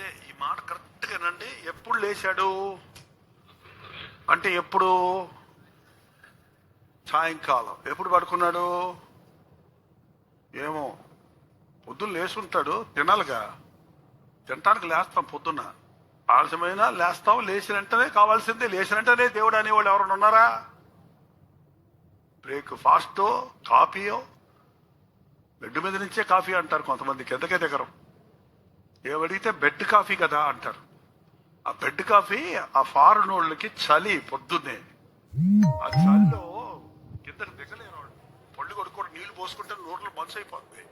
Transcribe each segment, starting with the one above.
అయితే ఈ మాట కరెక్ట్గానండి ఎప్పుడు లేచాడు? అంటే ఎప్పుడు? సాయంకాలం. ఎప్పుడు పడుకున్నాడు? ఏమో. పొద్దున్న లేచుంటాడు తినాలిగా. తినటానికి లేస్తాం పొద్దున్న. ఆలస్యమైనా లేస్తాం. లేచిన వెంటనే కావాల్సిందే. లేచిన వెంటనే దేవుడు అనేవాళ్ళు ఎవరైనా ఉన్నారా? బ్రేక్ఫాస్టో కాఫీయో? బెడ్ మీద నుంచే కాఫీ అంటారు కొంతమంది. కిందకే దగ్గరం ఏమడిగితే బెడ్ కాఫీ కదా అంటారు. ఆ బెడ్ కాఫీ ఆ ఫారెన్ వాళ్ళకి చలి పొద్దున్నే. ఆ చలిలో కిందకి దిగలేరు వాళ్ళు పళ్ళు కొడుకొని నీళ్ళు పోసుకుంటే నోట్లో మనసు అయిపోతుంది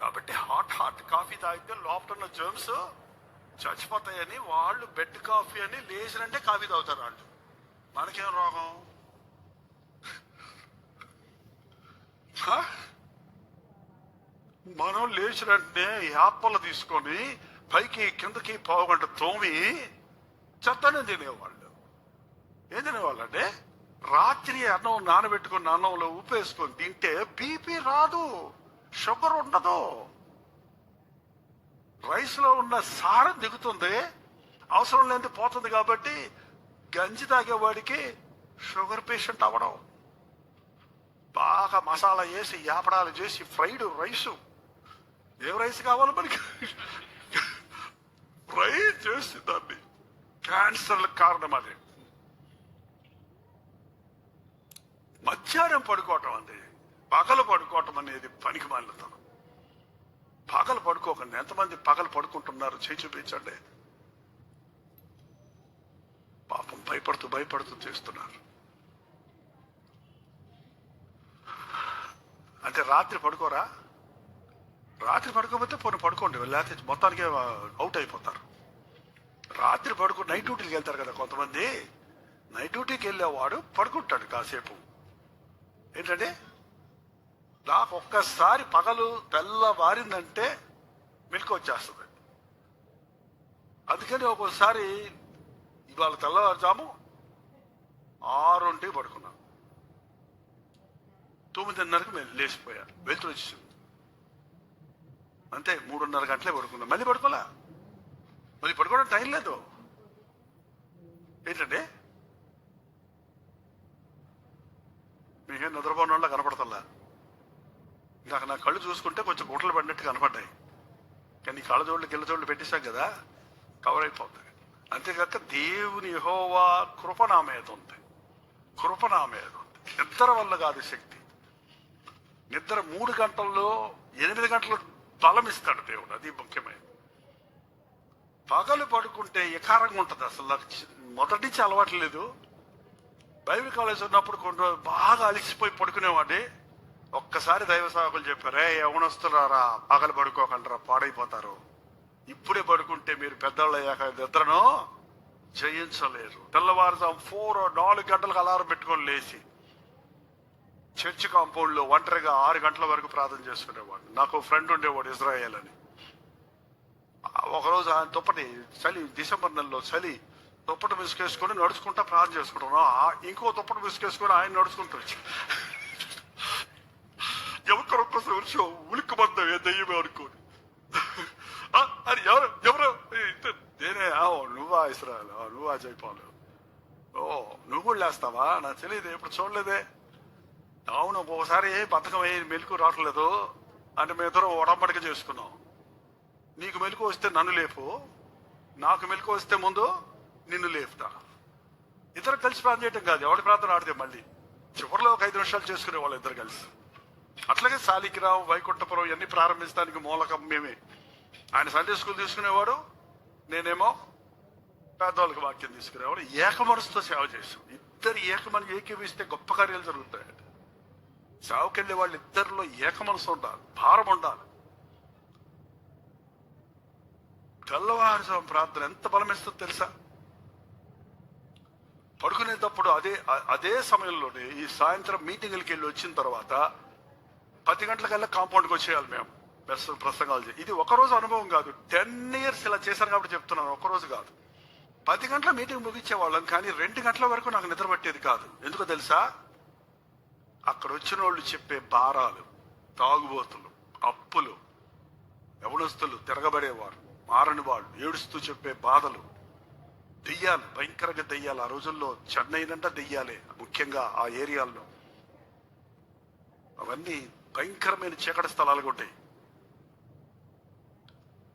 కాబట్టి హాట్ హాట్ కాఫీ తాగితే లోపల ఉన్న జర్మ్స్ చచ్చిపోతాయని వాళ్ళు బెడ్ కాఫీ అని లేచినంటే కాఫీ తాగుతారు వాళ్ళు. మనకేం రోగం? మనం లేచినంటే యాపలు తీసుకొని పైకి కిందకి పావుగంట తోమి చెత్తనే తినేవాళ్ళు. ఏం తినేవాళ్ళు అంటే రాత్రి అన్నం నానబెట్టుకుని అన్నంలో ఉప్పు వేసుకొని తింటే బీపీ రాదు షుగర్ ఉండదు. రైస్లో ఉన్న సారం దిగుతుంది అవసరం లేని పోతుంది కాబట్టి గంజి తాగేవాడికి షుగర్ పేషెంట్ అవ్వడం. బాగా మసాలా వేసి యాపడాలు చేసి ఫ్రైడ్ రైస్ ఏం రైస్ కావాలి మనకి? ఫ్రై చేసి దాన్ని క్యాన్సర్లకు కారణం అది. మధ్యాహ్నం పడుకోవటం అండి. పగలు పడుకోవటం అనేది పనికి మాలితనం పగలు పడుకోకండి. ఎంతమంది పగలు పడుకుంటున్నారు? చేయి చూపించండి. పాపం భయపడుతూ భయపడుతూ చేస్తున్నారు. అంటే రాత్రి పడుకోరా? రాత్రి పడుకోకపోతే పోనీ పడుకోండి. లేకపోతే మొత్తానికి అవుట్ అయిపోతారు. రాత్రి పడుకో నైట్ డ్యూటీకి వెళ్తారు కదా కొంతమంది. నైట్ డ్యూటీకి వెళ్ళేవాడు పడుకుంటాడు కాసేపు. ఏంటంటే నాకు ఒక్కసారి పగలు తెల్లవారిందంటే మెలకు వచ్చేస్తుంది. అందుకని ఒక్కోసారి ఇవాళ తెల్లవారుజాము ఆరుంటికి పడుకున్నాను. తొమ్మిదిన్నరకు మేము లేచిపోయా. వెళ్తూ వచ్చేసింది అంతే మూడున్నర గంటలే పడుకున్నా మళ్ళీ పడుకోలే మళ్ళీ పడుకోవడం టైం లేదు. ఏంటంటే మీకేం నిద్రపోయిన వాళ్ళ కనపడతల్లా? నాకు నా కళ్ళు చూసుకుంటే కొంచెం గుట్టలు పడినట్టు కనపడ్డాయి. కానీ కళ్ళ ఈ గిల్ల గిల్లజోళ్ళు పెట్టేశాం కదా కవర్ అయిపోతుంది అంతేకాక దేవుని యహోవా కృప నా మీద ఉంది కృప నా మీద ఉంది నిద్ర వల్ల కాదు శక్తి. నిద్ర మూడు గంటల్లో ఎనిమిది గంటలు బలం ఇస్తాడు దేవుడు అది ముఖ్యమైనది. పగలు పడుకుంటే ఎకారంగా ఉంటుంది అసలు. మొదటి నుంచి అలవాటు లేదు. బైబిల్ కాలేజ్ ఉన్నప్పుడు కొన్ని బాగా అలిసిపోయి పడుకునేవాడి ఒక్కసారి దైవ సేవకులు చెప్పారు ఏ ఎవనొస్తున్నారా పగలు పడుకోకండిరా పాడైపోతారు. ఇప్పుడే పడుకుంటే మీరు పెద్దవాళ్ళు అయ్యాక నిద్రను జయించలేరు. తెల్లవారుజాము ఫోర్ నాలుగు గంటలకు అలారం పెట్టుకొని లేచి చర్చ్ కాంపౌండ్లో ఒంటరిగా ఆరు గంటల వరకు ప్రార్థన చేసుకునేవాడు. నాకు ఫ్రెండ్ ఉండేవాడు ఇజ్రాయేల్ అని. ఒకరోజు ఆయన తుప్పటి చలి డిసెంబర్ నెలలో చలి దుప్పటి విసుకేసుకొని నడుచుకుంటా ప్రార్థన చేసుకుంటున్నాం ఆ- ఇంకో దుప్పటి విసుకేసుకొని ఆయన నడుచుకుంటూ వచ్చి ఎవరికొరొక్కసం ఉలిక్కు మందం ఏ దయ్యమే అనుకోని. అది ఎవరు ఎవరు? నేనే నువ్వా ఇస్రాయల్ నువ్వా జైపాలు? ఓ నువ్వు లేస్తావా? నాకు తెలియదు ఎప్పుడు చూడలేదే. అవును ఒక్కొక్కసారి బతకం ఏ మెలకు రావట్లేదు అంటే మేము ఇద్దరం ఉడంబడిక చేసుకున్నాం. నీకు మెలకు వస్తే నన్ను లేపు నాకు మెలకు వస్తే ముందు నిన్ను లేపుతా. ఇద్దరు కలిసి ప్రార్థన చేయటం కాదు ఎవరి ప్రార్థన ఆడితే మళ్ళీ. చివరిలో ఒక ఐదు నిమిషాలు చేసుకునే వాళ్ళు ఇద్దరు కలిసి. అట్లాగే సాలికిరావు వైకుంఠపురం ఇవన్నీ ప్రారంభించడానికి మూలకం మేమే. ఆయన సండే స్కూల్ తీసుకునేవాడు నేనేమో పేదవాళ్ళకి వాక్యం తీసుకునేవాడు. ఏకమనసుతో సేవ చేశాం. ఇద్దరు ఏకమని ఏకీవిస్తే గొప్ప కార్యాలు జరుగుతాయండి చావుకెళ్ళే వాళ్ళు ఇద్దరిలో ఏకమనసు ఉండాలి భారం ఉండాలి. తెల్లవారుజాము ప్రార్థన ఎంత బలమిస్తుందో తెలుసా? పడుకునేటప్పుడు అదే అదే సమయంలోనే ఈ సాయంత్రం మీటింగులకి వెళ్ళి వచ్చిన తర్వాత పది గంటలకల్లా కాంపౌండ్కి వచ్చేయాలి మేము బెస్ట్ ప్రసంగాలు ఇది ఒక రోజు అనుభవం కాదు టెన్ ఇయర్స్ ఇలా చేశాను కాబట్టి చెప్తున్నాను ఒకరోజు కాదు. పది గంటల మీటింగ్ ముగించేవాళ్ళం కానీ రెండు గంటల వరకు నాకు నిద్ర పట్టేది కాదు. ఎందుకో తెలుసా? అక్కడ వచ్చిన వాళ్ళు చెప్పే భారాలు తాగుబోతులు అప్పులు యవనస్తులు తిరగబడేవారు మారని వాళ్ళు ఏడుస్తూ చెప్పే బాధలు. దెయ్యాలు భయంకరంగా దెయ్యాలు. ఆ రోజుల్లో చెన్నై దెయ్యాలే ముఖ్యంగా ఆ ఏరియాల్లో. అవన్నీ భయంకరమైన చీకటి స్థలాలుగా ఉంటాయి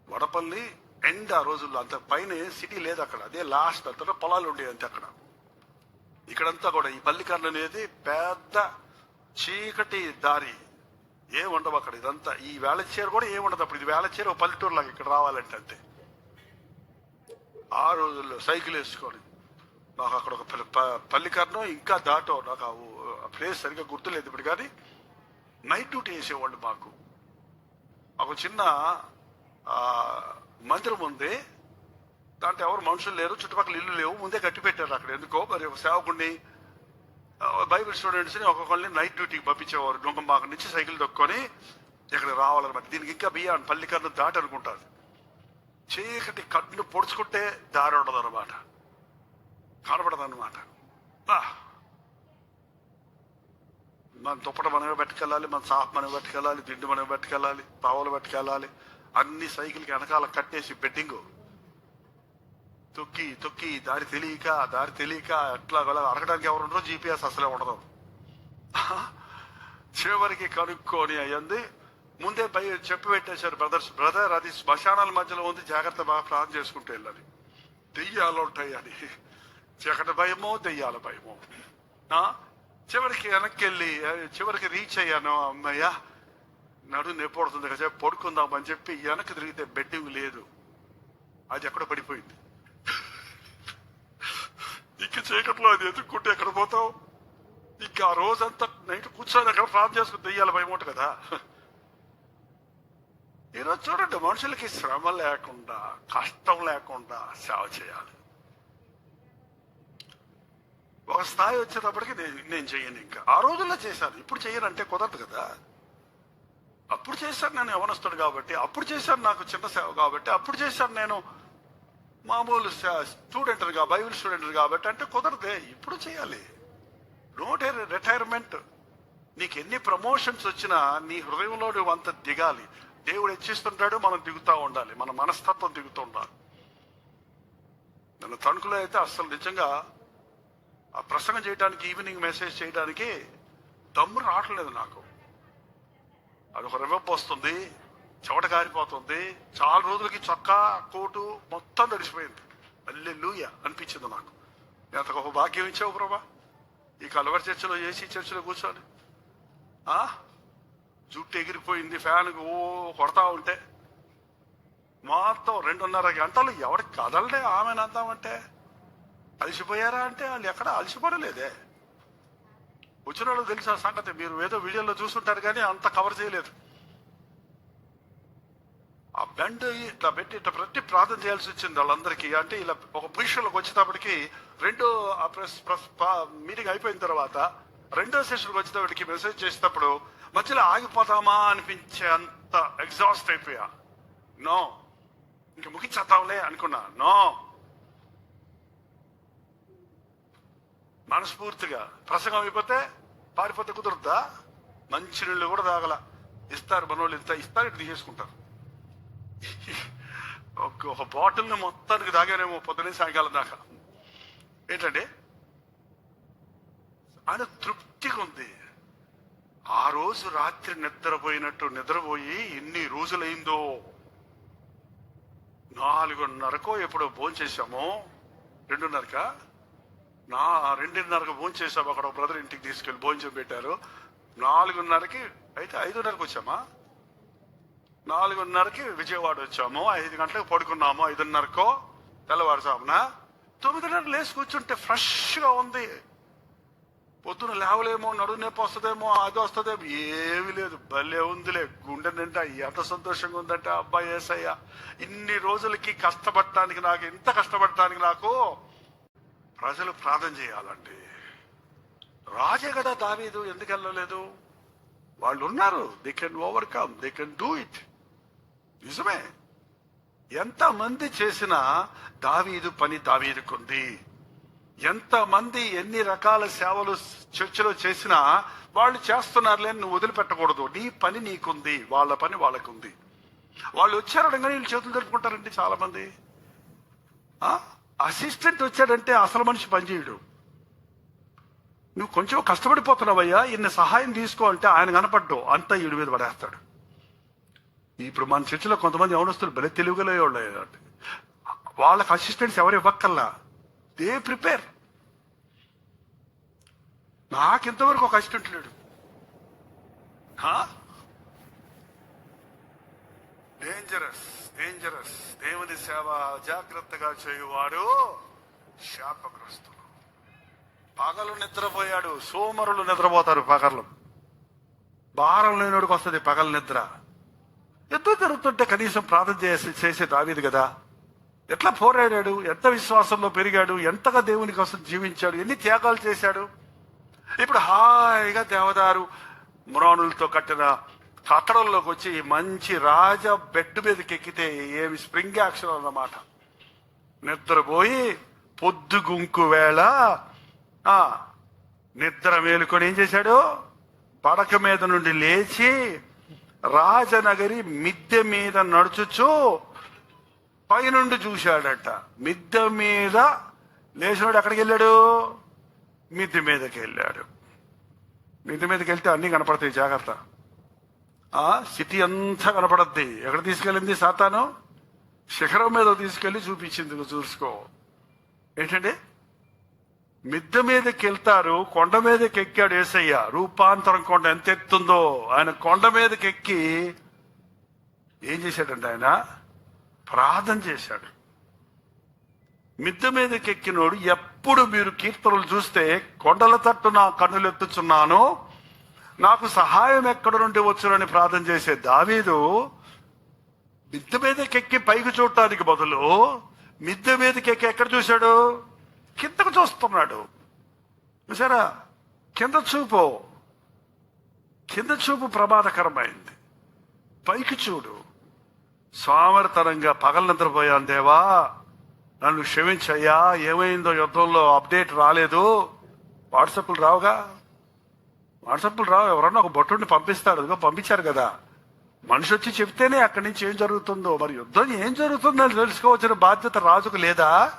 వడపల్లి ఎండ్ ఆ రోజుల్లో అంత పైన సిటీ లేదు అక్కడ. అదే లాస్ట్ అంతటా పొలాలు ఉండేవి అంతే అక్కడ. ఇక్కడంతా కూడా ఈ పల్లికర్ణ అనేది పెద్ద చీకటి దారి ఏ ఉండవు అక్కడ ఇదంతా. ఈ వేళచీర కూడా ఏమి ఉండదు అప్పుడు. ఇది వేళచీర ఒక పల్లెటూరు లాగా ఇక్కడ రావాలంటే అంతే. ఆ రోజుల్లో సైకిల్ వేసుకొని నాకు అక్కడ ఒక పల్లి- ప- పల్లికర్ణం ఇంకా దాటో నాకు ఆ ప్లేస్ సరిగ్గా గుర్తులేదు ఇప్పుడు కానీ నైట్ డ్యూటీ వేసేవాళ్ళు మాకు. ఒక చిన్న మందిరం ఉంది. దాంట్లో ఎవరు మనుషులు లేరు చుట్టుపక్కల ఇల్లు లేవు. ముందే కట్టి పెట్టారు అక్కడ. ఎందుకో మరి ఒక సేవకుడిని బైబిల్ స్టూడెంట్స్ని ఒక్కొక్కరిని నైట్ డ్యూటీకి పంపించేవారు. డొంగమాక నుంచి సైకిల్ దొక్కొని ఇక్కడ రావాలన్నమాట దీనికి ఇంకా బియ్యాన్ని పల్లికర్ణ దాటి అనుకుంటారు. చీకటి కట్టును పొడుచుకుంటే దారి ఉండదు అనమాట కనబడదు అనమాట మన దుప్పట మనమే పట్టుకెళ్ళాలి మన సాఫ్ మనం పట్టుకెళ్ళాలి దిండు మనం పట్టుకెళ్ళాలి పావులు పట్టుకెళ్ళాలి. అన్ని సైకిల్కి వెనకాల కట్టేసి బెట్టింగు. తొక్కి తొక్కి దారి తెలియక దారి తెలియక అట్లా అడగడానికి ఎవరు ఉండరు జీపీఎస్ అసలే ఉండదు. చివరికి కనుక్కొని అయ్యింది. ముందే పై చెప్పి పెట్టేశారు బ్రదర్స్ బ్రదర్ అది శ్మశానాల మధ్యలో ఉంది జాగ్రత్త బాగా ప్రార్థన చేసుకుంటూ వెళ్ళాలి. దెయ్యాలు ఉంటాయి అని చీకటి భయమో దెయ్యాల భయమో. చివరికి వెనక్కి వెళ్ళి చివరికి రీచ్ అయ్యాను అమ్మయ్య. నడు నొప్పడుతుంది కదా చెప్పి పడుకుందాం అని చెప్పి వెనక్కి తిరిగితే బెడ్డింగ్ లేదు. అది ఎక్కడ పడిపోయింది. ఇంక చీకట్లో అది ఎదుర్కొంటే ఎక్కడ పోతావు? ఇంకా ఆ రోజంతా నైట్ కూర్చొని అక్కడ ప్రార్థన చేసుకుని దెయ్యాలి భయం కదా. ఈరోజు చూడండి మనుషులకి శ్రమ లేకుండా కష్టం లేకుండా సేవ చేయాలి. ఒక స్థాయి వచ్చేటప్పటికి నేను నేను ఇంకా. ఆ రోజుల్లో చేశాను ఇప్పుడు చెయ్యను అంటే కుదరదు కదా. అప్పుడు చేశాను నేను యవనస్తుడు కాబట్టి అప్పుడు చేశాను నాకు చిన్న సేవ కాబట్టి అప్పుడు చేశాను నేను మామూలు స్టూడెంట్గా బైబిల్ స్టూడెంట్ కాబట్టి అంటే కుదరదే. ఇప్పుడు చేయాలి. నోట్ రిటైర్మెంట్ నీకు ఎన్ని ప్రమోషన్స్ వచ్చినా నీ హృదయంలో నువ్వు అంత దిగాలి. దేవుడు హెచ్చిస్తుంటాడు మనం దిగుతూ ఉండాలి. మన మనస్తత్వం దిగుతూ ఉండాలి. నన్ను తణుకులో అయితే అసలు నిజంగా ఆ ప్రసంగం చేయడానికి ఈవినింగ్ మెసేజ్ చేయడానికి దమ్ము రావట్లేదు నాకు. అది ఒక రివప్ వస్తుంది. చెమట కారిపోతుంది. చాలా రోజులకి చొక్కా కోటు మొత్తం తడిసిపోయింది. మళ్ళీ లూయ అనిపించింది నాకు. ఎంత గొప్ప భాగ్యం ఇచ్చావు ప్రభా. ఈ కలవరి చర్చిలో ఏసీ చర్చిలో కూర్చోని ఆ? జుట్టు ఎగిరిపోయింది ఫ్యాన్కి ఓ కొడతా ఉంటే. మొత్తం రెండున్నర గంటలు ఎవరికి కదలడే ఆమెను అందామంటే అలసిపోయారా అంటే వాళ్ళు ఎక్కడ అలసిపడలేదే వచ్చిన వాళ్ళు తెలిసిన సంగతి మీరు ఏదో వీడియోలో చూస్తుంటారు కానీ అంత కవర్ చేయలేదు. ఆ బెండ్ ఇట్లా పెట్టి ఇట్లా పెట్టి ప్రార్థన చేయాల్సి వచ్చింది వాళ్ళందరికీ. అంటే ఇలా ఒక పొజిషన్లోకి వచ్చేటప్పటికి రెండో ప్రెస్ ప్రెస్ మీటింగ్ అయిపోయిన తర్వాత రెండో సెషన్కి వచ్చేటప్పటికి మెసేజ్ చేసేటప్పుడు మధ్యలో ఆగిపోతామా అనిపించే అంత ఎగ్జాస్ట్ అయిపోయా. నో. ఇంక ముగించేద్దాంలే అనుకున్నా. నో. మనస్ఫూర్తిగా. ప్రసంగం అయిపోతే పారిపోతే కుదురుద్దా? మంచి నీళ్ళు కూడా తాగల. ఇస్తారు మనోళ్ళు ఇంత ఇస్తారు ఇటు తీసేసుకుంటారు. ఒక ఒక బాటిల్ని మొత్తానికి తాగానేమో పొద్దునే సాయంకాలం దాకా. ఏంటండి? ఆయన తృప్తిగా ఉంది. ఆ రోజు రాత్రి నిద్రపోయినట్టు నిద్రపోయి ఎన్ని రోజులైందో. నాలుగున్నరకో ఎప్పుడో భోంచేసామో రెండున్నరక? నా రెండున్నరకు భోంచేసాము అక్కడ బ్రదర్ ఇంటికి తీసుకెళ్ళి భోజనం పెట్టారు. నాలుగున్నరకి అయితే ఐదున్నరకు వచ్చామా? నాలుగున్నరకి విజయవాడ వచ్చాము ఐదు గంటలకు పడుకున్నాము ఐదున్నరకో తెల్లవారుజామున. తొమ్మిదిన్నర లేచి కూర్చుంటే ఫ్రెష్గా ఉంది. పొద్దున లేవలేమో నడుము నొప్పి వస్తుందేమో అది వస్తుందేమో ఏమీ లేదు. భలే ఉందిలే గుండె నిండా ఎంత సంతోషంగా ఉందంటే అబ్బాయి ఏసయ్య ఇన్ని రోజులకి కష్టపడటానికి నాకు ఇంత కష్టపడటానికి నాకు ప్రజలు ప్రార్థన చేయాలండి. రాజే కదా దావీదు ఎందుకు వెళ్ళలేదు? వాళ్ళు ఉన్నారు they can overcome they can do it నిజమే. ఎంతమంది చేసినా దావీదు పని దావీదుకుంది. ఎంతమంది ఎన్ని రకాల సేవలు చర్చిలో చేసినా వాళ్ళు చేస్తున్నారులే నువ్వు వదిలిపెట్టకూడదు. నీ పని నీకుంది. వాళ్ళ పని వాళ్ళకుంది. వాళ్ళు వచ్చారనగానే వీళ్ళు చేతులు జరుపుకుంటారండి చాలా మంది అసిస్టెంట్ వచ్చాడంటే అసలు మనిషి పనిచేయడు నువ్వు కొంచెం కష్టపడిపోతున్నావయ్యా. ఇన్ని సహాయం తీసుకో అంటే ఆయన కనపడ్డు. అంతా ఈడు మీద పడేస్తాడు. ఇప్పుడు మన చర్చిలో కొంతమంది యవనస్తులు భలే తెలుగులో వాళ్ళు వాళ్ళకి అసిస్టెంట్స్ ఎవరు ఇవ్వక్కల్లా దే ప్రిపేర్ నాకు ఇంతవరకు ఒక అసిస్టెంట్ లేడు. డేంజరస్ డేంజరస్ దేవుని సేవ జాగ్రత్తగా చేయువాడు శాపగ్రస్తులు పగలు నిద్రపోయాడు సోమరులు నిద్రపోతారు పగలు భారం లేనివాడికి వస్తుంది పగలు నిద్ర. యుద్ధం జరుగుతుంటే కనీసం ప్రార్థన చేసి చేసే దావీదు కదా? ఎట్లా పోరాడాడు? ఎంత విశ్వాసంలో పెరిగాడు? ఎంతగా దేవుని కోసం జీవించాడు? ఎన్ని త్యాగాలు చేశాడు? ఇప్పుడు హాయిగా దేవదారు మ్రాణులతో కట్టిన కట్టడంలోకి వచ్చి మంచి రాజ బెడ్ మీదకి ఎక్కితే ఏమి స్ప్రింగ్ యాక్షన్ అన్నమాట. నిద్రపోయి పొద్దుగుంకు వేళ నిద్ర మేలుకొని ఏం చేశాడు? పడక మీద నుండి లేచి రాజనగరి మిద్దె మీద నడుచుచు పైనుండి చూశాడట. మిద్దె మీద లేచినోడు ఎక్కడికి వెళ్ళాడు? మిద్దె మీదకి వెళ్ళాడు. మిద్దె మీదకి వెళ్తే అన్నీ కనపడతాయి జాగ్రత్త. ఆ సిటీ అంతా కనపడద్ది. ఎక్కడ తీసుకెళ్ళింది సాతాను? శిఖరం మీద తీసుకెళ్ళి చూపించింది చూసుకో. ఏంటంటే మిద్దె మీదకి వెళ్తారు కొండ మీదకి ఎక్కాడు ఏసయ్య. రూపాంతరం కొండ ఎంత ఎత్తుందో ఆయన కొండ మీదకి ఎక్కి ఏం చేశాడంటే ఆయన? ప్రార్థన చేశాడు. మిద్దె మీదకి ఎక్కినోడు ఎప్పుడు మీరు కీర్తనలు చూస్తే కొండల తట్టు నా కన్నులెత్తుచున్నాను నాకు సహాయం ఎక్కడ నుండి వచ్చునని ప్రార్థన చేసే దావీదు మిద్దె మీదకి ఎక్కి పైకి చూడటానికి బదులు మిద్దె మీదకి ఎక్కి ఎక్కడ చూశాడు? కిందకు చూస్తున్నాడు. చూసారా? కింద చూపు. కింద చూపు ప్రమాదకరమైంది. పైకి చూడు. స్వామరతనంగా పగలు నిద్రపోయాను దేవా. నన్ను క్షమించయ్యా. ఏమైందో యుద్ధంలో అప్డేట్ రాలేదు. వాట్సాప్లు రావుగా? వాట్సాప్లు రావు. ఎవరన్నా ఒక బొట్టుని పంపిస్తాడు అదిగో పంపించారు కదా. మనిషి వచ్చి చెప్తేనే అక్కడి నుంచి ఏం జరుగుతుందో. మరి యుద్ధం ఏం జరుగుతుందో తెలుసుకోవచ్చిన బాధ్యత రాజుకు లేదా?